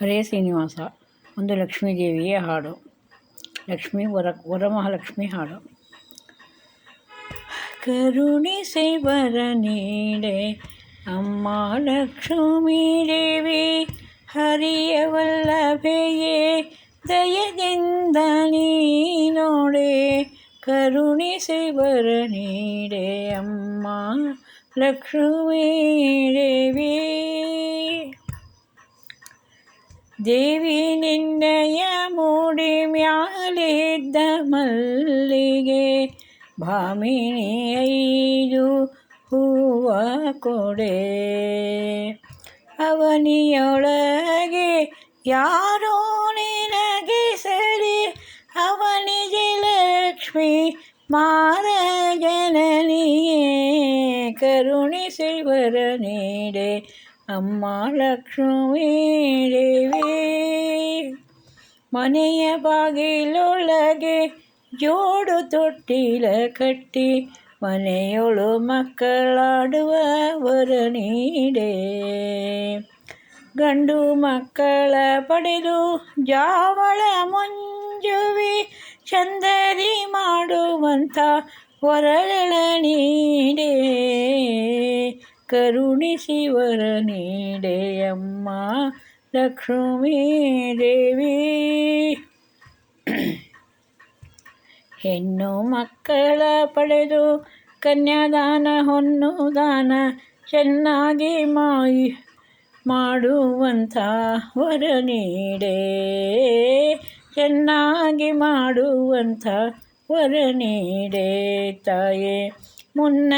ಹರೇ ಶ್ರೀನಿವಾಸ ಒಂದು ಲಕ್ಷ್ಮೀದೇವಿಯ ಹಾಡು ಲಕ್ಷ್ಮೀ ವರ ವರಮಹಾಲಕ್ಷ್ಮಿ ಹಾಡು ಕರುಣಿಸಿ ವರ ನೀಡೆ ಅಮ್ಮ ಲಕ್ಷ್ಮೀ ದೇವಿ ಹರಿಯ ವಲ್ಲಭೆಯೇ ದಯದಿಂದ ನೋಡೆ ಕರುಣಿಸಿ ವರ ನೀಡೆ ಅಮ್ಮ ಲಕ್ಷ್ಮೀ ದೇವಿ ದೇವಿ ನಿನ್ನಯ ಮೂಡಿ ಮ್ಯಾಲಿದ್ದ ಮಲ್ಲಿಗೆ ಭಾಮಿನಿ ಐದು ಹೂವ ಕೊಡೆ. ಅವನಿಯೊಳಗೆ ಯಾರೋ ನಿನಗೆ ಸರಿ, ಅವನಿಗೆ ಲಕ್ಷ್ಮಿ ಮಾರ ಜನನಿಯೇ ಕರುಣಿಸಿ ವರ ನೀಡೆ ಅಮ್ಮ ಲಕ್ಷ್ಮೀ ದೇವಿ ಮನೆಯ ಬಾಗಿಲೊಳಗೆ ಜೋಡು ತೊಟ್ಟಿಲ ಕಟ್ಟಿ ಮನೆಯೊಳು ಮಕ್ಕಳಾಡುವ ವರ ನೀಡೆ ಗಂಡು ಮಕ್ಕಳ ಪಡೆದು ಜಾವಳ ಮುಂಜುವಿ ಚಂದರಿ ಮಾಡುವಂಥ ವರಗಳ ನೀಡೆ ಕರುಣಿಸಿ ವರ ನೀಡೆಯಮ್ಮ. ಲಕ್ಷ್ಮೀ ದೇವಿ. ಹೆಣ್ಣು ಮಕ್ಕಳ ಪಡೆದು ಕನ್ಯಾದಾನ ಹೊನ್ನು ದಾನ ಚೆನ್ನಾಗಿ ಮಾಯಿ ಮಾಡುವಂಥ ವರ ನೀಡೆ. ಚೆನ್ನಾಗಿ ಮಾಡುವಂಥ ವರ ನೀಡೆ ತಾಯೇ. ಮುನ್ನ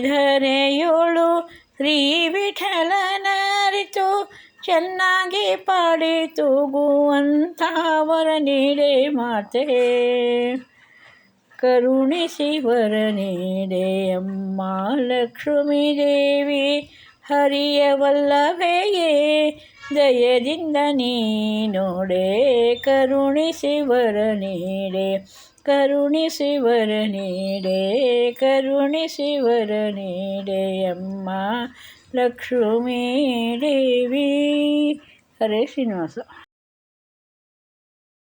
ಧರೆಯೋಳು ಶ್ರೀ ವಿಠಲನರಿತು ಚೆನ್ನಾಗಿ ಪಾಡಿ ತೂಗುವಂಥ ವರ ನೀಡೆ ಮಾತೆ. ಕರುಣಿಸಿ ವರ ನೀಡೆ ಅಮ್ಮ ಲಕ್ಷ್ಮೀ ದೇವಿ, ಹರಿಯ ವಲ್ಲಭೆಯೇ ದಯದಿಂದ ನೀ ನೋಡೆ ಕರುಣಿಸಿ ವರ ನೀಡೆ. ಕರುಣಿಸಿ ವರ ನೀಡೆ ಕರುಣಿಸಿ ವರ ನೀಡೆ ಅಮ್ಮ ಲಕ್ಷ್ಮೀ ದೇವಿ ಹರೇ ಶ್ರೀನಿವಾಸ